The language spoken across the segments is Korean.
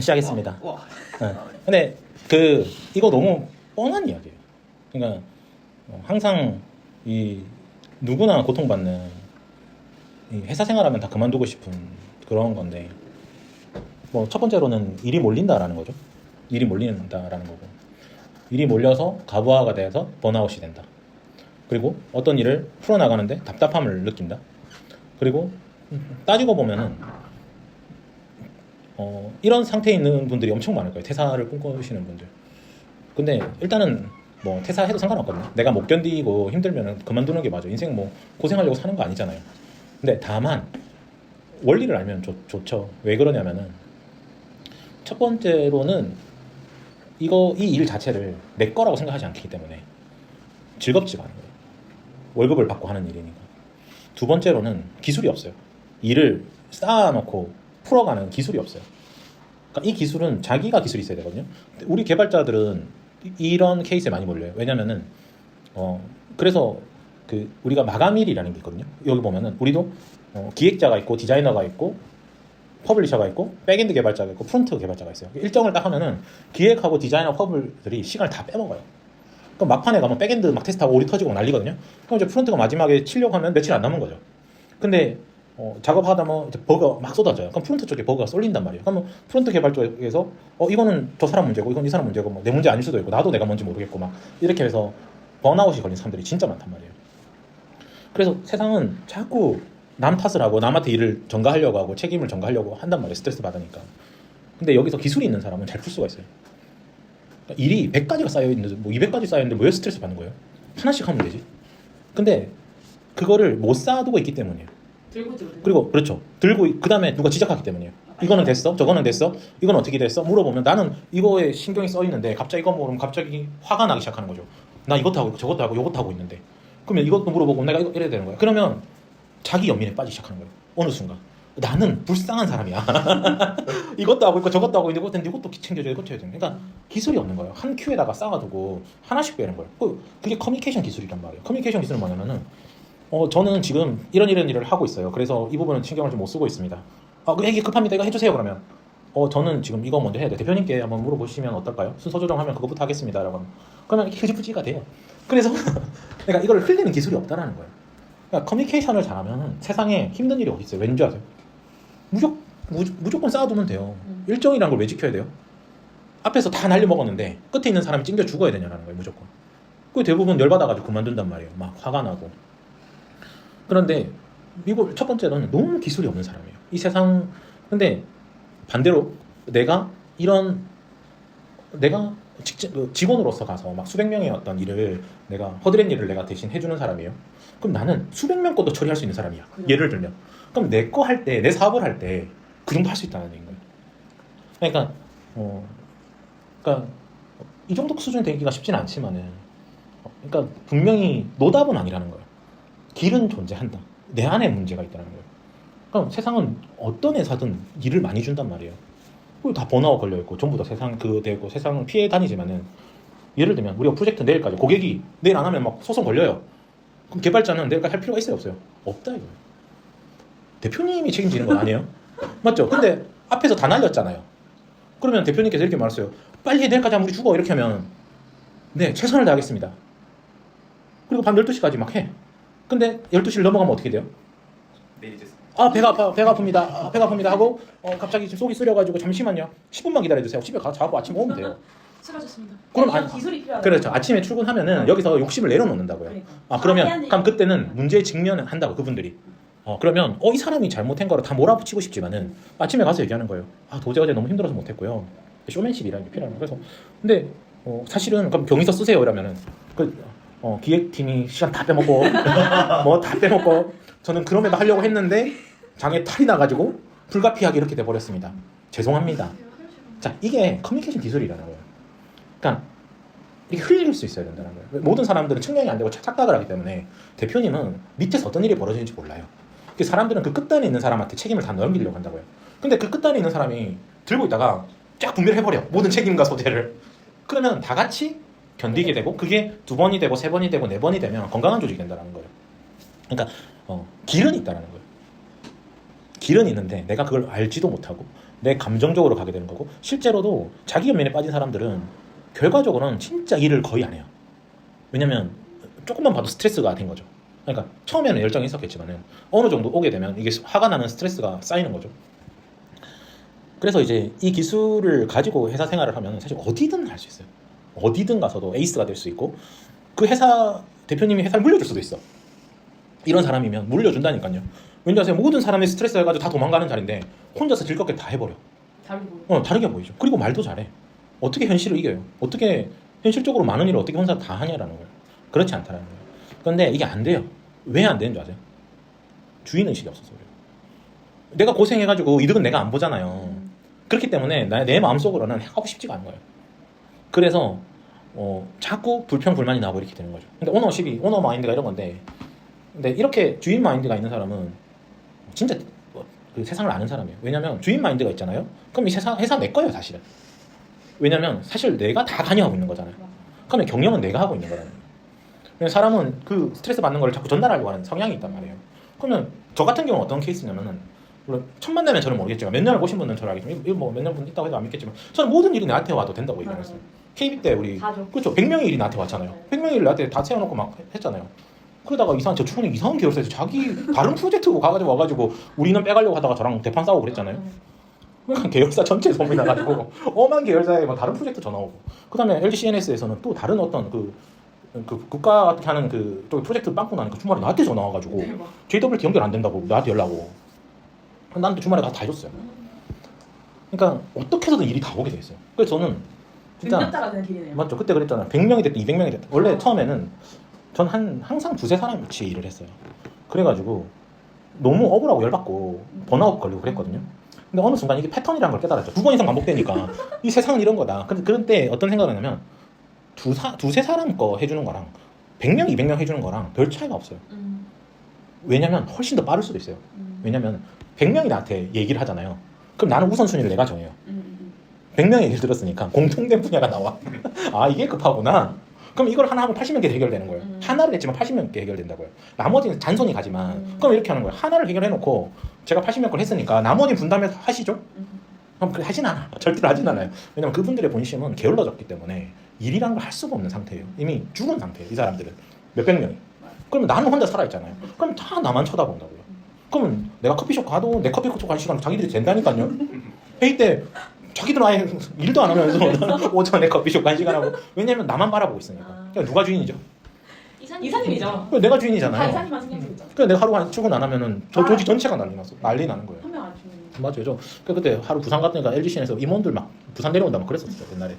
시작했습니다. 와. 네. 근데 그 이거 너무 뻔한 이야기예요. 그러니까 어, 항상 이 누구나 고통받는 이 회사 생활하면 다 그만두고 싶은 그런 건데 뭐 첫 번째로는 일이 몰린다라는 거죠. 일이 몰린다라는 거고 일이 몰려서 가부화가 돼서 번아웃이 된다. 그리고 어떤 일을 풀어나가는데 답답함을 느낀다. 그리고 따지고 보면은 어, 이런 상태에 있는 분들이 엄청 많을 거예요. 퇴사를 꿈꾸시는 분들. 근데 일단은 뭐 퇴사해도 상관없거든요. 내가 못 견디고 힘들면 그만두는 게 맞아. 인생 뭐 고생하려고 사는 거 아니잖아요. 근데 다만 원리를 알면 좋, 좋죠. 왜 그러냐면은 첫 번째로는 이거 이 일 자체를 내 거라고 생각하지 않기 때문에 즐겁지가 거예요. 월급을 받고 하는 일이니까. 두 번째로는 기술이 없어요. 일을 쌓아놓고 풀어가는 기술이 없어요. 그러니까 이 기술은 자기가 기술이 있어야 되거든요. 우리 개발자들은 이- 이런 케이스에 많이 몰려요. 왜냐면은 어 그래서 그 우리가 마감일이라는 게 있거든요. 여기 보면은 우리도 어, 기획자가 있고 디자이너가 있고 퍼블리셔가 있고 백엔드 개발자가 있고 프론트 개발자가 있어요. 일정을 딱 하면은 기획하고 디자이너 퍼블들이 시간을 다 빼먹어요. 그럼 막판에 가면 백엔드 막 테스트하고 오리 터지고 난리거든요. 그럼 이제 프론트가 마지막에 치려고 하면 며칠 안 남은 거죠. 근데 어, 작업하다 뭐 버그 막 쏟아져요. 그럼 프론트 쪽에 버그가 쏠린단 말이에요. 그러면 프론트 개발 쪽에서 어 이거는 저 사람 문제고 이건 이 사람 문제고 뭐 내 문제 아닐 수도 있고 나도 내가 뭔지 모르겠고 막 이렇게 해서 번아웃이 걸린 사람들이 진짜 많단 말이에요. 그래서 세상은 자꾸 남 탓을 하고 남한테 일을 전가하려고 하고 책임을 전가하려고 한단 말이에요. 스트레스 받으니까. 근데 여기서 기술이 있는 사람은 잘 풀 수가 있어요. 그러니까 일이 100가지가 쌓여 있는데 뭐 200가지 쌓여 있는데 왜 스트레스 받는 거예요? 하나씩 하면 되지. 근데 그거를 못 쌓아두고 있기 때문이에요. 들고 들고. 그리고 그렇죠. 들고 그 다음에 누가 지적하기 때문이에요. 이거는 됐어, 저거는 됐어, 이건 어떻게 됐어? 물어보면 나는 이거에 신경이 써 있는데 갑자기 이거 물으면 갑자기 화가 나기 시작하는 거죠. 나 이것도 하고 저것도 하고 이것도 하고 있는데 그러면 이것도 물어보고 내가 이거 이래야 되는 거야. 그러면 자기 연민에 빠지기 시작하는 거예요. 어느 순간 나는 불쌍한 사람이야. 이것도 하고 있고 저것도 하고 있는데 이것도 이것도 챙겨줘야 이것도 해야 돼. 그러니까 기술이 없는 거예요. 한 큐에다가 쌓아두고 하나씩 빼는 거예요. 그- 그게 커뮤니케이션 기술이란 말이에요. 커뮤니케이션 기술은 뭐냐면은 어, 저는 지금 이런 이런 일을 하고 있어요. 그래서 이 부분은 신경을 좀 못 쓰고 있습니다. 아, 그 이게 급합니다. 이거 해주세요. 그러면 어, 저는 지금 이거 먼저 해야 돼. 대표님께 한번 물어보시면 어떨까요? 순서 조정하면 그거부터 하겠습니다 라고 하면 그러면 흐지부지가 돼요. 그래서 그러니까 이걸 흘리는 기술이 없다라는 거예요. 그러니까 커뮤니케이션을 잘하면 세상에 힘든 일이 어디 있어요? 왠지 아세요? 무조, 무, 무조건 쌓아두면 돼요. 음. 일정이라는 걸왜 지켜야 돼요? 앞에서 다 날려 먹었는데 끝에 있는 사람이 찡겨 죽어야 되냐라는 거예요. 무조건. 그 대부분 열받아가지고 그만둔단 말이에요. 막 화가 나고. 그런데 미국 첫 번째로는 너무 기술이 없는 사람이에요. 이 세상 근데 반대로 내가 이런 내가 직접 그 직원으로서 가서 막 수백 명의 어떤 일을 내가 허드렛 일을 내가 대신 해주는 사람이에요. 그럼 나는 수백 명 것도 처리할 수 있는 사람이야. 그래요. 예를 들면 그럼 내 거 할 때 내 사업을 할 때 그 정도 할 수 있다는 얘기인 거예요. 그러니까 어 그러니까 이 정도 수준 되기가 쉽진 않지만은 어, 그러니까 분명히 노답은 아니라는 거예요. 길은 존재한다. 내 안에 문제가 있다는 거예요. 그럼 세상은 어떤 회사든 일을 많이 준단 말이에요. 다 번아웃 걸려 있고 전부 다 세상 그 되고 세상을 피해 다니지만은 예를 들면 우리가 프로젝트 내일까지 고객이 내일 안 하면 막 소송 걸려요. 그럼 개발자는 내일까지 할 필요가 있어요 없어요? 없다 이거. 대표님이 책임지는 건 아니에요. 맞죠? 근데 앞에서 다 날렸잖아요. 그러면 대표님께서 이렇게 말했어요. 빨리 해, 내일까지 하면 우리 죽어 이렇게 하면 네 최선을 다하겠습니다. 그리고 밤 12시까지 막 해. 근데 12시를 넘어가면 어떻게 돼요? 아 배가 아파 배가 아픕니다. 아, 배가 아픕니다 하고 어, 갑자기 지금 속이 쓰려가지고 잠시만요. 10분만 기다려주세요. 집에 가서 자고 아침 오면 돼요. 수고하셨습니다. 그럼 안- 기술이 필요하다. 그렇죠. 아침에 출근하면은 여기서 욕심을 내려놓는다고요. 그러니까. 아 그러면 하면 그럼 그때는 문제의 직면을 한다고 그분들이. 어 그러면 어 이 사람이 잘못한 거를 다 몰아붙이고 싶지만은 아침에 가서 얘기하는 거예요. 아 도저히 어제 너무 힘들어서 못했고요. 쇼맨십이라는 게 필요한 거예요. 그래서 근데 어, 사실은 그럼 경위서 쓰세요 이러면은. 그 어, 기획팀이 시간 다 빼먹고 뭐 다 빼먹고 저는 그럼에도 하려고 했는데 장에 탈이 나가지고 불가피하게 이렇게 돼버렸습니다 죄송합니다 자 이게 커뮤니케이션 기술이라는 거예요 그러니까 이게 흘릴 수 있어야 된다는 거예요. 모든 사람들은 측량이 안 되고 착- 착각을 하기 때문에 대표님은 밑에서 어떤 일이 벌어지는지 몰라요. 그 사람들은 그 끝단에 있는 사람한테 책임을 다 넘기려고 한다고요. 근데 그 끝단에 있는 사람이 들고 있다가 쫙 분별해버려. 모든 책임과 소재를. 그러면 다 같이 견디게 되고 그게 두 번이 되고 세 번이 되고 네 번이 되면 건강한 조직이 된다는 거예요. 그러니까 어, 길은 있다라는 거예요. 길은 있는데 내가 그걸 알지도 못하고 내 감정적으로 가게 되는 거고 실제로도 자기 연민에 빠진 사람들은 결과적으로는 진짜 일을 거의 안 해요. 왜냐면 조금만 봐도 스트레스가 된 거죠. 그러니까 처음에는 열정이 있었겠지만은 어느 정도 오게 되면 이게 화가 나는 스트레스가 쌓이는 거죠. 그래서 이제 이 기술을 가지고 회사 생활을 하면 사실 어디든 할 수 있어요. 어디든 가서도 에이스가 될 수 있고 그 회사 대표님이 회사를 물려줄 수도 있어. 이런 사람이면 물려준다니까요. 왜냐하세요 모든 사람이 스트레스 해가지고 다 도망가는 자리인데 혼자서 즐겁게 다 해버려. 다르게 보여. 어 다르게 보이죠. 그리고 말도 잘해. 어떻게 현실을 이겨요? 어떻게 현실적으로 많은 일을 어떻게 혼자 다 하냐라는 거예요. 그렇지 않다라는 거예요. 그런데 이게 안 돼요. 왜 안 되는 줄 아세요? 주인 의식이 없어서 그래요. 내가 고생해가지고 이득은 내가 안 보잖아요. 그렇기 때문에 나- 내 마음속으로는 하고 싶지가 않은 거예요. 그래서 어, 자꾸 불평 불만이 이렇게 되는 거죠. 근데 오너십이 오너 마인드가 이런 건데, 근데 이렇게 주인 마인드가 있는 사람은 진짜 뭐, 그 세상을 아는 사람이에요. 왜냐면 주인 마인드가 있잖아요. 그럼 이 세상 회사 내 거예요, 사실은. 왜냐면 사실 내가 다 관여하고 있는 거잖아요. 그러면 경영은 내가 하고 있는. 왜냐면 사람은 그 스트레스 받는 걸 자꾸 전달하려고 하는 성향이 있단 말이에요. 그러면 저 같은 경우는 어떤 케이스냐면은 물론 천만 년은 저는 모르겠지만 몇 년을 보신 분은 저를 알겠지만 이거 뭐몇 년 있다고 해도 안 믿겠지만 저는 모든 일이 나한테 와도 된다고 얘기했어요. KB 때 우리 다죠. 그렇죠. 100명의 일이 나한테 왔잖아요. 100명의 일을 나한테 다 채워놓고 막 했잖아요. 그러다가 이상한 저축은행 이상한 계열사에서 자기 다른 프로젝트고 가가지고 와가지고 우리는 빼가려고 하다가 저랑 대판 싸우고 그랬잖아요. 그러니까 계열사 전체 소문이 나가지고 엄한 계열사에 뭐 다른 프로젝트 전화 오고 그다음에 LG CNS에서는 또 다른 어떤 그, 그 국가 하는 그또 프로젝트 빵꾸 나니까 주말에 나한테 전화 와가지고. JWT 연결 안 된다고 나한테 연락 오고 나한테 주말에 가서 다 해줬어요. 그러니까 어떻게 해서든 일이 다 오게 돼 있어요. 그래서 저는 진짜 능력자가 되는 길이네요. 맞죠. 그때 그랬잖아요. 100명이 됐든 200명이 됐든. 원래 처음에는 전 한 항상 두세 사람 같이 일을 했어요. 그래가지고 너무 억울하고 열받고 번아웃 걸리고 그랬거든요. 근데 어느 순간 이게 패턴이라는 걸 깨달았죠. 두 번 이상 반복되니까 이 세상은 이런 거다. 근데 그런 때 어떤 생각을 하냐면 두 사, 두세 사람 거 해주는 거랑 100명, 200명 해주는 거랑 별 차이가 없어요. 음, 왜냐면 훨씬 더 빠를 수도 있어요. 음, 왜냐면 100명이 나한테 얘기를 하잖아요. 그럼 나는 우선순위를 내가 정해요. 음, 100명의 얘기를 들었으니까 공통된 분야가 나와. 아, 이게 급하구나. 그럼 이걸 하나 하면 80명께 해결되는 거예요. 음. 하나를 했지만 80명께 해결된다고요. 나머지는 잔손이 가지만. 음. 그럼 이렇게 하는 거예요. 하나를 해결해놓고 제가 80명 걸 했으니까 나머지 분담해서 하시죠? 음. 그럼 그래 하진 않아. 절대로 하진 않아요. 왜냐면 그분들의 본심은 게을러졌기 때문에 일이라는 걸할 수가 없는 상태예요. 이미 죽은 상태예요. 이 사람들은. 몇백 명이. 그러면 나는 혼자 살아있잖아요. 그럼 다 나만 쳐다본다고요. 그러면 내가 커피숍 가도 내 커피 숍 갈 시간 자기들이 된다니까요. 회의 때 자기들은 아예 일도 안 하면서 오전에 커피숍 간 시간 하고 왜냐면 나만 바라보고 있으니까. 아. 그러니까 누가 주인이죠? 이사님. 그러니까 내가 다 주인이잖아요. 신경 쓰고 있잖아. 그러니까 내가 하루 안 출근 안 하면은 저 아. 조직 전체가 난리 났어. 난리 나는 거예요. 한명안 주는. 맞아요. 저 그- 그때 하루 부산 갔다니까 LGC에서 임원들 막 부산 내려온다 막 그랬었어요 옛날에.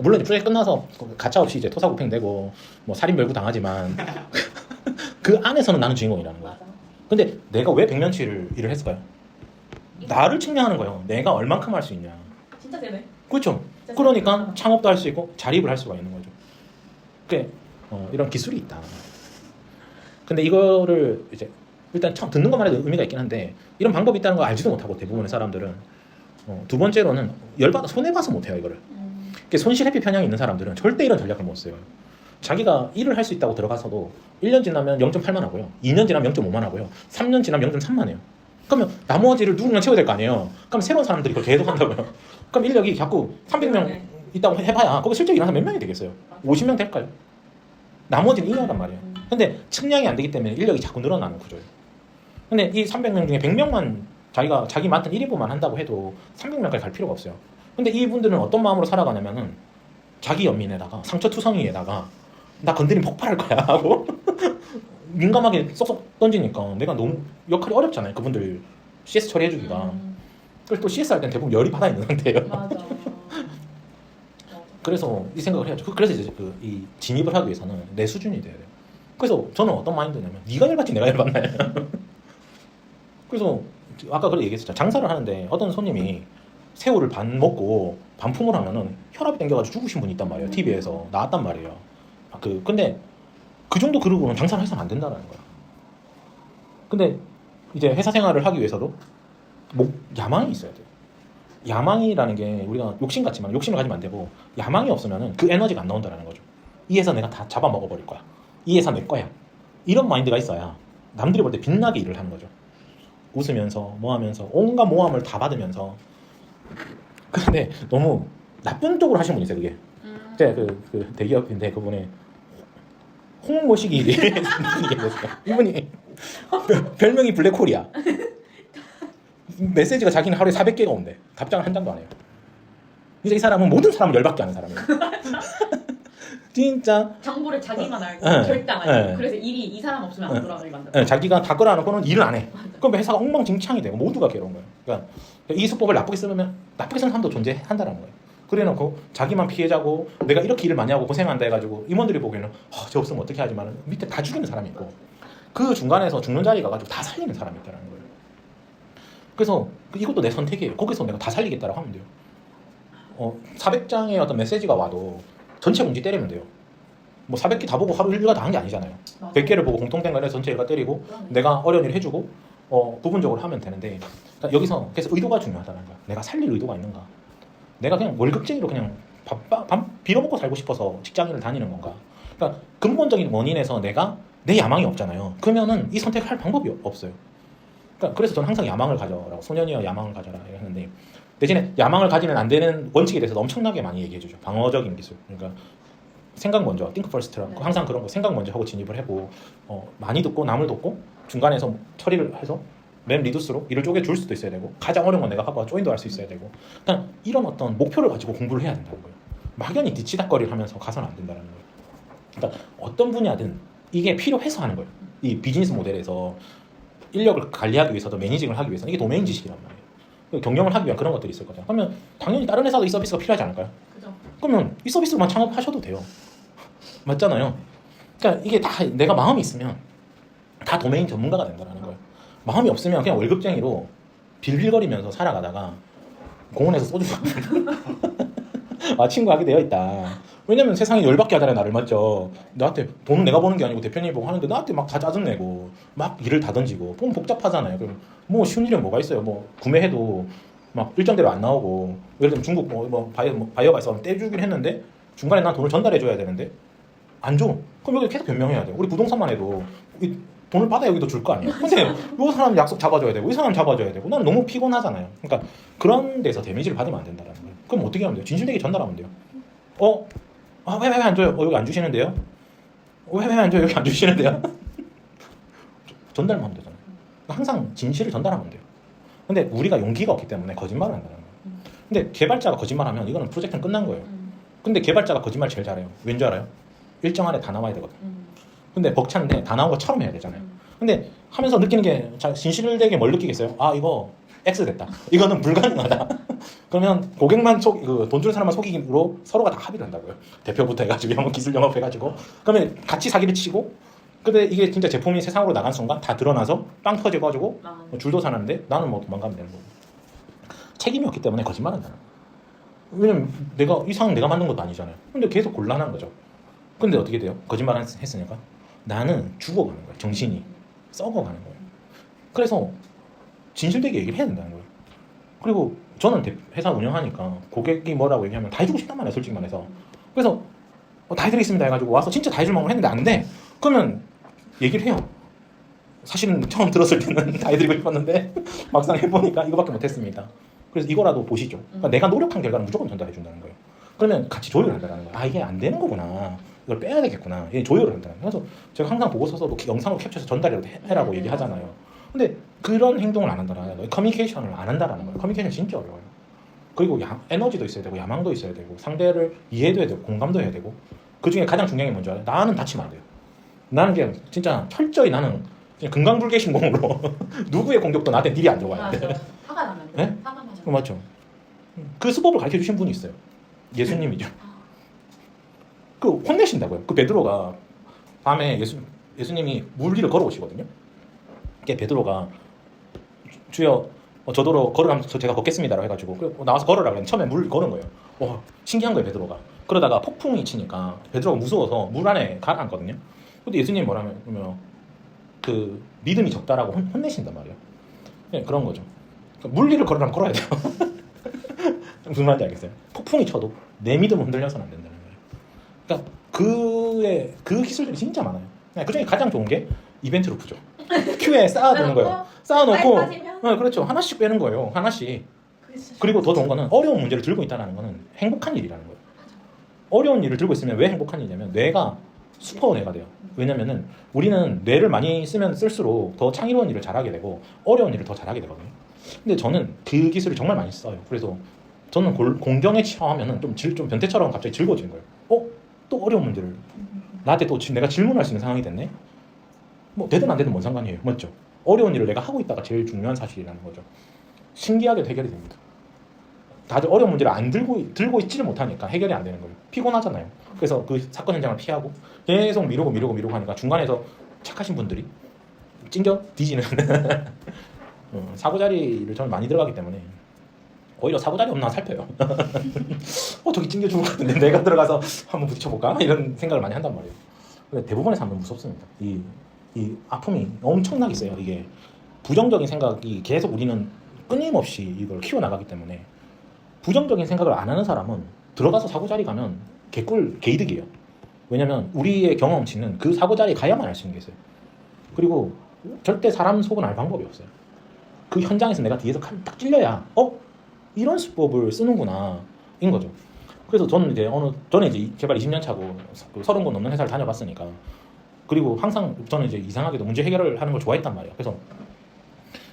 물론 이제 프로젝트 끝나서 가차 없이 이제 토사구팽 되고 뭐 살인 멸구 당하지만 그 안에서는 나는 주인공이라는 거야. 맞아. 근데 내가 왜 백년치를 일을 했을까요? 나를 측량하는 거예요. 내가 얼만큼 할 수 있냐. 진짜 세네. 그렇죠. 진짜 그러니까 세네. 창업도 할 수 있고 자립을 할 수가 있는 거죠. 그게 어, 이런 기술이 있다. 근데 이거를 이제 일단 처음 듣는 것만 해도 의미가 있긴 한데 이런 방법이 있다는 걸 알지도 못하고 대부분의 사람들은 어, 두 번째로는 열받아 손해 봐서 못해요 이거를. 음, 손실 회피 편향이 있는 사람들은 절대 이런 전략을 못 써요. 자기가 일을 할 수 있다고 들어가서도 1년 지나면 0.8만 하고요. 2년 지나면 0.5만 하고요. 3년 지나면 0.3만 해요. 그러면 나머지를 누군가 채워야 될 거 아니에요. 그럼 새로운 사람들이 그걸 계속 한다고요. 그럼 인력이 자꾸 300명 네. 있다고 해봐야 거기 실제 일하는 몇 명이 되겠어요? 50명 될까요? 나머지는 인력단 말이에요. 음. 근데 측량이 안 되기 때문에 인력이 자꾸 늘어나는 구조예요. 근데 이 300명 중에 100명만 자기가 자기 맡은 1인분만 한다고 해도 300명까지 갈 필요가 없어요. 근데 이분들은 어떤 마음으로 살아가냐면은 자기 연민에다가 상처 투성이에다가 나 건드리면 폭발할 거야 하고 민감하게 쏙쏙 던지니까 내가 너무 역할이 어렵잖아요. 그분들 CS 처리해주기가. 음, 그래서 또 CS 할 때는 대부분 열이 받아 있는 상태예요. 맞아. 맞아. 그래서 이 생각을 해야죠. 그- 그래서 이제 그 이 진입을 하기 위해서는 내 수준이 돼야 돼요. 그래서 저는 어떤 마인드냐면 네가 열받지 내가 열받나요? 그래서 아까 그렇게 얘기했었죠. 장사를 하는데 어떤 손님이 새우를 반 먹고 반품을 하면은 혈압이 땡겨가지고 죽으신 분이 있단 말이에요. TV에서 나왔단 말이에요. 아, 그 근데 그 정도 그러고는 장사를 해서는 안 된다는 거야. 근데 이제 회사 생활을 하기 위해서도 목 야망이 있어야 돼요. 야망이라는 게 우리가 욕심 같지만 욕심을 가지면 안 되고 야망이 없으면은 그 에너지가 안 나온다는 거죠. 이 회사 내가 다 잡아먹어 버릴 거야. 이 회사 내 거야. 이런 마인드가 있어야 남들이 볼 때 빛나게 일을 하는 거죠. 웃으면서 뭐 하면서 온갖 모함을 다 받으면서 근데 너무 나쁜 쪽으로 하신 분이 있어요 그게 음. 제가 그, 그 대기업인데 그분이 분이 계셨어요 이분이 별명이 블랙홀이야 메시지가 자기는 하루에 400개가 온대 답장을 한 장도 안 해요 이제 이 사람은 모든 사람을 열받게 하는 사람이에요 진짜 정보를 자기만 알고 네. 절대 안 알고 네. 그래서 일이 이 사람 없으면 안 네. 돌아가게 만들어. 예, 자기가 다 끌어안고는 일을 안 해. 맞아. 그럼 회사가 엉망진창이 되고 모두가 괴로운 거예요. 그러니까 이 수법을 나쁘게 쓰면 나쁘게 쓰는 사람도 존재한다는 거예요. 그래놓고 자기만 피해자고 내가 이렇게 일을 많이 하고 고생한다 해가지고 임원들이 보기에는 아, 저 없으면 어떻게 하지만 밑에 다 죽이는 사람이 있고 그 중간에서 죽는 자리 가가지고 다 살리는 사람이 있다는 거예요. 그래서 이것도 내 선택이에요. 거기서 내가 다 살리겠다라고 하면 돼요. 어, 400장의 어떤 메시지가 와도 전체 공지 때리면 돼요. 뭐 400개 다 보고 하루 일과 다한 게 아니잖아요. 맞아. 100개를 보고 공통된 거에 전체 일과 때리고 그러네. 내가 어려운 일 해주고 어, 부분적으로 하면 되는데 그러니까 여기서 그래서 의도가 중요하다는 거야. 내가 살릴 의도가 있는가? 내가 그냥 월급쟁이로 그냥 밥, 밥, 밥 빌어먹고 살고 싶어서 직장인을 다니는 건가? 그러니까 근본적인 원인에서 내가 내 야망이 없잖아요. 그러면은 이 선택을 할 방법이 없어요. 그러니까 그래서 저는 항상 야망을 가져라고 소년이여 야망을 가져라 하는데 대신에 야망을 가지면 안 되는 원칙에 대해서 엄청나게 많이 얘기해 주죠. 방어적인 기술. 그러니까 생각 먼저, think first라고 네. 항상 그런 거 생각 먼저 하고 진입을 해고 어, 많이 듣고 남을 돕고 중간에서 처리를 해서 맨 리두스로 일을 쪼개 줄 수도 있어야 되고 가장 어려운 건 내가 하고 조인도 할 수 있어야 되고 그냥 이런 어떤 목표를 가지고 공부를 해야 된다는 거예요. 막연히 뒤치다거리를 하면서 가서는 안 된다는 거예요. 그러니까 어떤 분야든 이게 필요해서 하는 거예요. 이 비즈니스 모델에서 인력을 관리하기 위해서도 매니징을 하기 위해서는 이게 도메인 지식이란 말이에요. 그 경영을 하기 위한 그런 것들이 있을 거죠. 그러면 당연히 다른 회사도 이 서비스가 필요하지 않을까요? 그죠. 그러면 이 서비스만 창업하셔도 돼요. 맞잖아요. 그러니까 이게 다 내가 마음이 있으면 다 도메인 전문가가 된다는 거예요. 마음이 없으면 그냥 월급쟁이로 빌빌거리면서 살아가다가 공원에서 소주 아 친구 하게 되어 있다. 왜냐면 세상에 열받게 하잖아요 나를 맞죠. 나한테 돈은 내가 버는 게 아니고 대표님이 보고 하는데 나한테 막 다 짜증내고 막 일을 다 던지고 보면 복잡하잖아요. 그럼 뭐 쉬운 일은 뭐가 있어요. 뭐 구매해도 막 일정대로 안 나오고 예를 들면 중국 뭐, 뭐 바이어 뭐 바이어가 있어 떼주긴 했는데 중간에 난 돈을 전달해 줘야 되는데 안 줘. 그럼 여기 계속 변명해야 돼. 우리 부동산만 해도 이 돈을 받아 여기도 줄 거 아니에요. 선생님, 이 사람 약속 잡아줘야 되고 이 사람 잡아줘야 되고 나는 너무 피곤하잖아요. 그러니까 그런 데서 데미지를 받으면 안 된다는 거예요. 그럼 어떻게 하면 돼요? 진실되게 전달하면 돼요. 어? 아, 왜 왜 안 줘요? 어, 여기 안 주시는데요? 왜 왜 안 줘요? 여기 안 주시는데요? 전달만 하면 되잖아요. 항상 진실을 전달하면 돼요. 근데 우리가 용기가 없기 때문에 거짓말을 한다는 거예요. 음. 근데 개발자가 거짓말하면 이거는 프로젝트는 끝난 거예요. 음. 근데 개발자가 거짓말 제일 잘해요. 왠 줄 알아요? 일정 안에 다 나와야 되거든. 음. 근데 벅찬데 다 나온 것처럼 해야 되잖아요. 음. 근데 하면서 느끼는 게 자, 진실되게 뭘 느끼겠어요? 아 이거 X 됐다. 이거는 불가능하다. 그러면 고객만 속, 그 돈 주는 사람만 속이기로 서로가 다 합의를 한다고요. 대표부터 해가지고 영업 기술 영업 해가지고 그러면 같이 사기를 치고 근데 이게 진짜 제품이 세상으로 나간 순간 다 드러나서 빵 터져가지고 아, 뭐 줄도 사는데 나는 뭐 도망가면 되는 거고 책임이 없기 때문에 거짓말한다는 거예요. 왜냐면 내가 이상 내가 만든 것도 아니잖아요. 근데 계속 곤란한 거죠. 근데 어떻게 돼요? 거짓말 했- 했으니까 나는 죽어가는 거예요. 정신이 썩어가는 거예요. 그래서 진실되게 얘기를 해야 된다는 거예요. 그리고 저는 대- 회사 운영하니까 고객이 뭐라고 얘기하면 다 해주고 싶단 말이에요. 솔직히 말해서. 그래서 어, 다 해드리 겠습니다 해가지고 와서 진짜 다 해줄 마음으로 했는데 안 돼. 그러면 얘기를 해요. 사실은 처음 들었을 때는 다 해드리고 싶었는데 막상 해보니까 이거밖에 못했습니다. 그래서 이거라도 보시죠. 그러니까 음. 내가 노력한 결과는 무조건 전달해 준다는 거예요. 그러면 같이 조율을 한다는 거예요. 아 이게 안 되는 거구나. 이걸 빼야 되겠구나. 이게 조율을 거예요. 그래서 제가 항상 보고서도 영상으로 캡처해서 전달이라도 해- 해라고 음. 얘기하잖아요. 근데 그런 행동을 안 한다는 거예요. 커뮤니케이션을 안 한다는 거예요. 커뮤니케이션 진짜 어려워요. 그리고 야- 에너지도 있어야 되고 야망도 있어야 되고 상대를 이해도 해야 되고 공감도 해야 되고 그 중에 가장 중요한 게 뭔지 알아요? 나는 다치면 안 돼요. 나는 그냥 진짜 철저히 나는 그냥 금강불개신공으로 누구의 공격도 나한테 일이 안 좋아요. 화가 나면 돼. 네? 화가 나죠. 어, 맞죠. 그 수법을 가르쳐 주신 분이 있어요. 예수님이죠. 아, 그 혼내신다고요. 그 베드로가 밤에 예수 예수님이 물 위를 걸어오시거든요. 그게 베드로가 주여 어, 저도로 걸으라면 저 제가 걷겠습니다라고 해가지고 그 나와서 걸으라 그랬는데 처음에 물 거는 거예요. 와 신기한 거예요 베드로가. 그러다가 폭풍이 치니까 베드로가 무서워서 물 안에 가라앉거든요. 근데 예수님이 뭐라면 그 믿음이 적다라고 혼, 혼내신단 말이에요. 네, 그런 거죠. 그러니까 물 위를 걸으라면 걸어야 돼요. 무슨 말인지 알겠어요? 폭풍이 쳐도 내 믿음은 흔들려서는 안 된다는. 그러니까 그의 그 기술들이 진짜 많아요. 그 중에 가장 좋은 게 이벤트 루프죠. 큐에 쌓아두는 거예요. 쌓아놓고? 네, 그렇죠. 하나씩 빼는 거예요. 하나씩. 그게 그리고 더 좋은 거는 어려운 문제를 들고 있다는 거는 행복한 일이라는 거예요. 어려운 일을 들고 있으면 왜 행복한 일이냐면 뇌가 슈퍼 뇌가 돼요. 왜냐면은 우리는 뇌를 많이 쓰면 쓸수록 더 창의로운 일을 잘하게 되고 어려운 일을 더 잘하게 되거든요. 근데 저는 그 기술을 정말 많이 써요. 그래서 저는 골- 공경에 취하면은 좀, 질, 좀 변태처럼 갑자기 즐거워지는 거예요. 어? 또 어려운 문제를 나한테 또 지- 내가 질문할 수 있는 상황이 됐네? 뭐 되든 안 되든 뭔 상관이에요. 맞죠? 어려운 일을 내가 하고 있다가 제일 중요한 사실이라는 거죠. 신기하게 해결이 됩니다. 다들 어려운 문제를 안 들고 들고 있지를 못하니까 해결이 안 되는 거예요. 피곤하잖아요. 그래서 그 사건 현장을 피하고 계속 미루고 미루고 미루고 하니까 중간에서 착하신 분들이 찡겨 뒤지는 어, 사고 자리를 저는 많이 들어가기 때문에 오히려 사고자리 없나 살펴요. 어 저기 찡겨 죽을 것 같은데 내가 들어가서 한번 부딪혀볼까 이런 생각을 많이 한단 말이에요. 근데 대부분의 사람은 무섭습니다. 이, 이 아픔이 엄청나게 세요. 이게 부정적인 생각이 계속 우리는 끊임없이 이걸 키워나가기 때문에 부정적인 생각을 안 하는 사람은 들어가서 사고자리 가면 개꿀 개이득이에요. 왜냐면 우리의 경험치는 그 사고자리 가야만 알 수 있는 게 있어요. 그리고 절대 사람 속은 알 방법이 없어요. 그 현장에서 내가 뒤에서 칼딱 찔려야 어 이런 수법을 쓰는구나 인 거죠. 그래서 저는 이제 어느 저는 이제 개발 20년 차고 그 서른 권 넘는 회사를 다녀봤으니까 그리고 항상 저는 이제 이상하게도 문제 해결을 하는 걸 좋아했단 말이에요. 그래서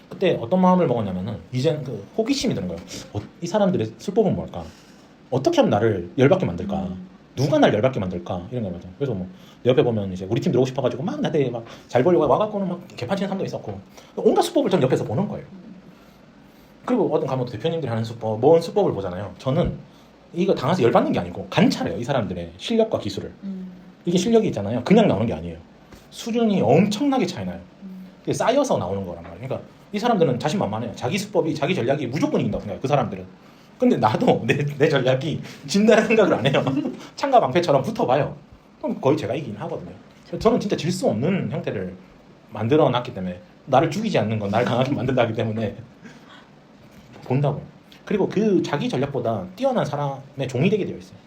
그때 어떤 마음을 먹었냐면은 이젠 그 호기심이 드는 거예요. 어, 이 사람들의 술법은 뭘까? 어떻게 하면 나를 열받게 만들까? 음. 누가 날 열받게 만들까? 이런 거 맞아. 그래서 뭐 옆에 보면 이제 우리 팀 들어오고 싶어가지고 막 나한테 막잘 보려고 와갖고는 막 개판치는 사람도 있었고 온갖 수법을 전 옆에서 보는 거예요. 그리고 어떤 가면 대표님들이 하는 수법, 뭔 수법을 보잖아요. 저는 이거 당해서 열받는 게 아니고 관찰해요. 이 사람들의 실력과 기술을. 음. 이게 실력이 있잖아요. 그냥 나오는 게 아니에요. 수준이 엄청나게 차이 나요. 음. 이게 쌓여서 나오는 거란 말이에요. 그러니까 이 사람들은 자신만만해요. 자기 수법이, 자기 전략이 무조건 이긴다고 생각해요. 그 사람들은. 근데 나도 내, 내 전략이 진다는 생각을 안 해요. 창과 방패처럼 붙어봐요. 그럼 거의 제가 이기긴 하거든요. 저는 진짜 질 수 없는 형태를 만들어 놨기 때문에 나를 죽이지 않는 건 나를 강하게 만든다기 때문에 본다고요. 그리고 그 자기 전략보다 뛰어난 사람의 종이 되게 되어 있어요.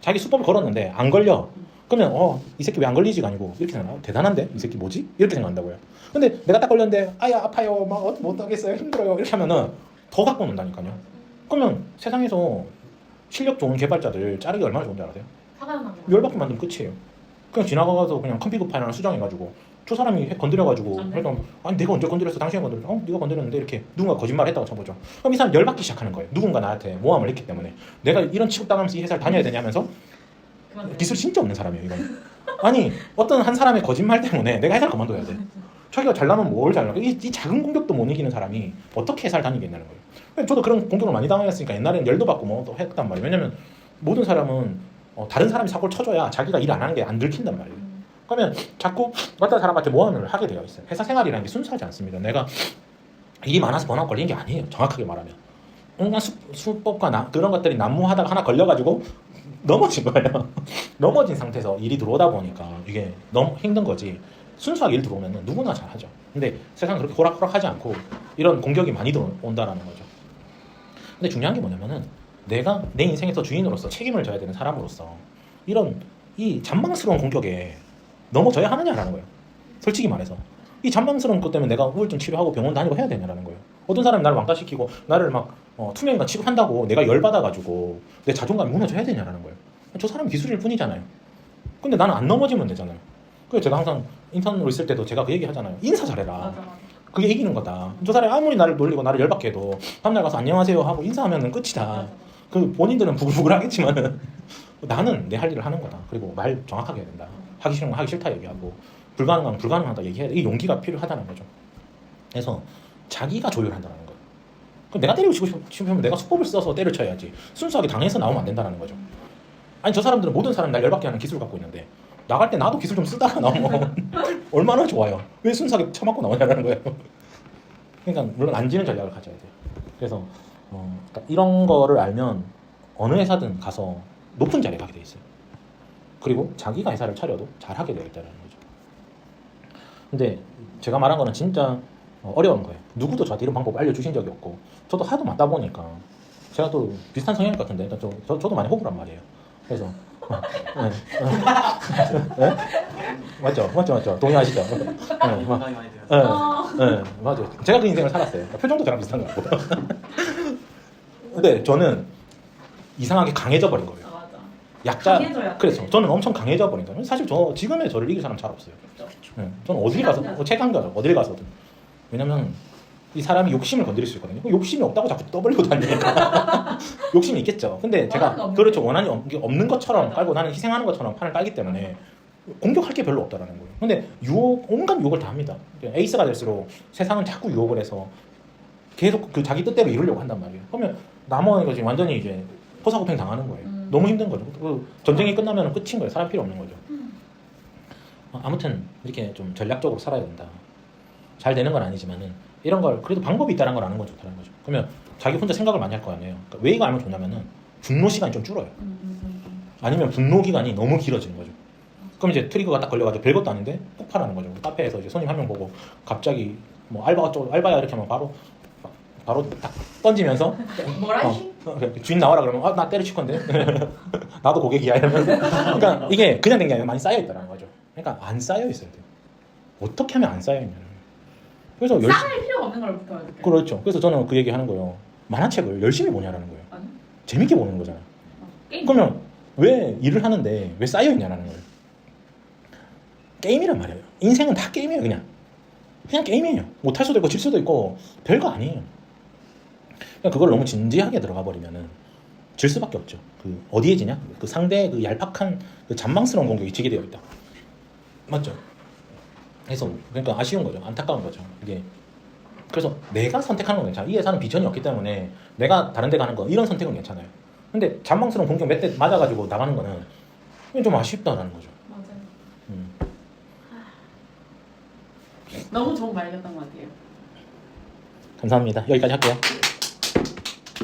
자기 수법을 걸었는데 안 걸려. 그러면 어 이 새끼 왜 안 걸리지가 아니고 이렇게 생각하 대단한데 이 새끼 뭐지 이렇게 생각한다고요. 근데 내가 딱 걸렸는데 아야 아파요 막 어, 못하겠어요 힘들어요 이렇게 하면은 더 갖고 논다니까요. 그러면 세상에서 실력 좋은 개발자들 자르기 얼마나 좋은지 알아요? 열받게 만들면 끝이에요. 그냥 지나가서 그냥 컴퓨터 파일 하나 수정해가지고 저 사람이 해- 건드려가지고 안 그래서 아니 내가 언제 건드렸어? 당신이 건드렸어 어 네가 건드렸는데 이렇게 누군가 거짓말 했다고 쳐보죠. 그럼 이 사람 열받기 시작하는 거예요. 누군가 나한테 모함을 했기 때문에. 내가 이런 취급당하면서 이 회사를 다녀야 되냐면서 그만 기술 진짜 없는 사람이에요 이건. 아니 어떤 한 사람의 거짓말 때문에 내가 회사를 그만둬야 돼. 자기가 잘나면 뭘 잘나. 이, 이 작은 공격도 못 이기는 사람이 어떻게 회사를 다니겠냐는 거예요. 저도 그런 공격을 많이 당했으니까 옛날에는 열도 받고 뭐또 했단 말이에요. 왜냐면 모든 사람은 어, 다른 사람이 사고를 쳐줘야 자기가 일 안 하는 게 안 들킨단 말이에요. 음. 그러면 자꾸 어떤 사람한테 모함을 하게 되어 있어요. 회사 생활이라는 게 순수하지 않습니다. 내가 일이 많아서 번아웃 걸린 게 아니에요. 정확하게 말하면. 온갖 수, 수법과 나, 그런 것들이 난무하다가 하나 걸려가지고 넘어진 거예요. 넘어진 상태에서 일이 들어오다 보니까 이게 너무 힘든 거지. 순수하게 일 들어오면 누구나 잘하죠. 근데 세상 그렇게 호락호락하지 않고 이런 공격이 많이 들어온다라는 거죠. 근데 중요한 게 뭐냐면은 내가 내 인생에서 주인으로서 책임을 져야 되는 사람으로서 이런 이 잔망스러운 공격에 넘어져야 하느냐라는 거예요. 솔직히 말해서 이 잔망스러운 것 때문에 내가 우울증 치료하고 병원 다니고 해야 되냐라는 거예요. 어떤 사람이 나를 왕따시키고 나를 막 어, 투명인간 취급한다고 내가 열받아가지고 내 자존감이 무너져야 되냐라는 거예요. 저 사람 기술일 뿐이잖아요. 근데 나는 안 넘어지면 되잖아요. 그래서 제가 항상 인턴으로 있을 때도 제가 그 얘기 하잖아요. 인사 잘해라. 맞아 그게 이기는 거다. 저 사람이 아무리 나를 놀리고 나를 열받게 해도 다음날 가서 안녕하세요 하고 인사하면 끝이다. 맞아 그 본인들은 부글부글 하겠지만은 나는 내 할 일을 하는 거다. 그리고 말 정확하게 해야 된다. 하기 싫은 거 하기 싫다 얘기하고 불가능한 건 불가능하다 얘기해야 돼. 이 용기가 필요하다는 거죠. 그래서 자기가 조율한다는 거예요. 그럼 내가 때리고 치고 싶- 싶으면 내가 수법을 써서 때를 쳐야지. 순수하게 당해서 나오면 안 된다는 거죠. 아니 저 사람들은 모든 사람 날 열받게 하는 기술 갖고 있는데 나갈 때 나도 기술 좀 쓰다가 나오면 얼마나 좋아요. 왜 순수하게 쳐맞고 나오냐는 거예요. 그러니까 물론 안 지는 전략을 가져야 돼요. 그래서 어, 그러니까 이런 거를 알면 어느 회사든 가서 높은 자리에 가게 돼 있어요. 그리고 자기가 회사를 차려도 잘하게 되어 있다는 거죠. 근데 제가 말한 거는 진짜 어, 어려운 거예요. 누구도 저한테 이런 방법 알려주신 적이 없고 저도 하도 맞다 보니까 제가 또 비슷한 성향 같은데 일단 저, 저, 저도 많이 호구란 말이에요. 그래서 어, 네, 어. 네? 맞죠, 맞죠, 맞죠. 동의하시죠? 네, 막, 공감이 많이 돼요. 네, 네, 맞아요. 제가 그 인생을 살았어요. 표정도 저랑 비슷한 것 같고. 근데 저는 이상하게 강해져 버린 거예요. 약자 강해져야 돼. 그래서 저는 엄청 강해져 버린다. 사실 저 지금의 저를 이길 사람 잘 없어요. 그렇죠. 네, 저는 어딜 가서 최강자죠. 어, 최강자죠. 어딜 가서든. 왜냐면 이 사람이 욕심을 건드릴 수 있거든요. 그 욕심이 없다고 자꾸 떠벌리고 다니니까 욕심이 있겠죠. 근데 원하는 제가 그렇죠 거. 원한이 없- 게 없는 것처럼 맞아. 깔고 나는 희생하는 것처럼 판을 깔기 때문에 공격할 게 별로 없다라는 거예요. 근데 유혹 온갖 유혹을 다 합니다. 에이스가 될수록 세상은 자꾸 유혹을 해서 계속 그 자기 뜻대로 이루려고 한단 말이에요. 그러면 남원이가 지금 완전히 이제 포사고팽 당하는 거예요. 음. 너무 힘든 거죠. 그 전쟁이 끝나면 끝인 거예요. 사람 필요 없는 거죠. 음. 어, 아무튼 이렇게 좀 전략적으로 살아야 된다. 잘 되는 건 아니지만은 이런 걸 그래도 방법이 있다는 걸 아는 건 좋다는 거죠. 그러면 자기 혼자 생각을 많이 할 거 아니에요. 그러니까 왜 이거 알면 좋냐면은 분노 시간이 좀 줄어요. 음, 음, 음, 음. 아니면 분노 기간이 너무 길어지는 거죠. 그럼 이제 트리거가 딱 걸려가지고 별것도 아닌데 폭발하는 거죠. 카페에서 이제 손님 한 명 보고 갑자기 뭐 알바 쪽 알바야 이렇게 하면 바로 바로 딱 던지면서 뭐라 어, 해? 어. 주인 나와라 그러면 아, 나 때려칠 건데 나도 고객이야 이러면서 그러니까 이게 그냥 된 게 아니라 많이 쌓여 있다는 거죠. 그러니까 안 쌓여 있어야 돼요. 어떻게 하면 안 쌓여 있냐는. 그래서 열심히 쌓을 필요가 없는 걸 붙어야 돼. 그렇죠. 그래서 저는 그 얘기 하는 거예요. 만화책을 열심히 보냐라는 거예요. 아니? 재밌게 보는 거잖아요. 어. 그러면 왜 일을 하는데 왜 쌓여 있냐라는 거예요. 게임이란 말이에요. 인생은 다 게임이에요, 그냥. 그냥 게임이에요. 못할 수도 있고 질 수도 있고 별거 아니에요. 그냥 그걸 너무 진지하게 들어가 버리면은 질 수밖에 없죠. 그 어디에 지냐? 그 상대의 그 얄팍한 그 잔망스러운 공격이 지게 되어 있다. 맞죠? 그래서 그러니까 아쉬운 거죠. 안타까운 거죠. 이게 그래서 내가 선택하는 건 괜찮아. 이 회사는 비전이 없기 때문에 내가 다른 데 가는 거 이런 선택은 괜찮아요. 근데 잔망스러운 공격 몇 대 맞아가지고 나가는 거는 좀 아쉽다라는 거죠. 맞아요. 음. 너무 좋은 말이었던 것 같아요. 감사합니다. 여기까지 할게요.